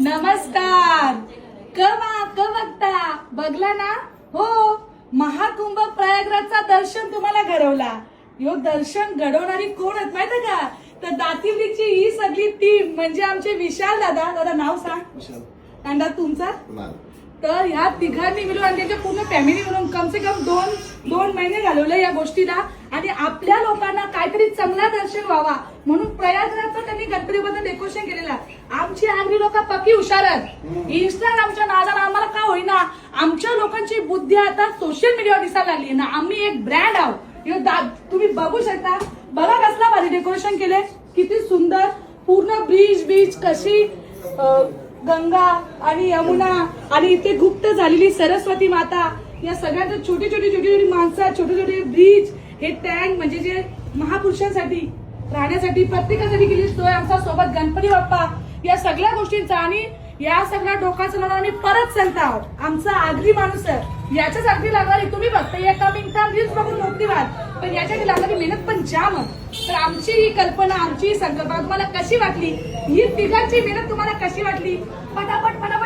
नमस्कार. कमा क बघता बघला ना? हो महाकुंभ प्रयागराजचा दर्शन तुम्हाला घडवला. यो दर्शन घडवणारी कोण आहेत माहिती का? तर दातिवलीची ही सगळी टीम म्हणजे आमचे विशाल दादा. दादा नाव सांग. दादा तुमचा? तर ह्या तिघांनी मिळून आणि त्यांच्या पूर्ण फॅमिली मिळून कम से कम दोन दोन महिने घालवले या गोष्टीला. आणि आपल्या लोकांना चांगला दर्शन व्हावा. म्हणून प्रयागराजचं त्यांनी गणपतीबद्दल डेकोरेशन केलेलं. आमची आगरी लोक पक्की हुशार आहेत. इंस्टाग्रामच्या नादाला आम्हाला का होईना? आमच्या लोकांची बुद्धी आता सोशल मीडियावर दिसायला लागली ना. आम्ही एक ब्रँड आहोत. तुम्ही बघू शकता. बघा कसला भारी डेकोरेशन केले. किती सुंदर. पूर्ण ब्रिज बीच कशी गंगा आणि यमुना आणि इथे गुप्त झालेली सरस्वती माता. या सगळ्यांचं छोटी छोटी छोटी छोटी माणसं छोटे छोटे ब्रिज हे टँक म्हणजे जे महापुरुषांसाठी राहण्यासाठी प्रत्येकासाठी केली सोय आमचा सोबत गणपती बाप्पा. या सगळ्या गोष्टींचा आणि या सगळ्या डोकाचं लढा आम्ही परत सांगता आहोत. आमचा आगरी माणूस आहे. याच्याच अगदी लागणारी तुम्ही बघता एका मिनिटात रील्स बघून मोठी वाद पण याच्यासाठी लागणारी मेहनत पण जाम तर आमची ही कल्पना आमची ही संकल्पना तुम्हाला कशी वाटली? ही तिघांची मेहनत तुम्हाला कशी वाटली? पटापट पटापट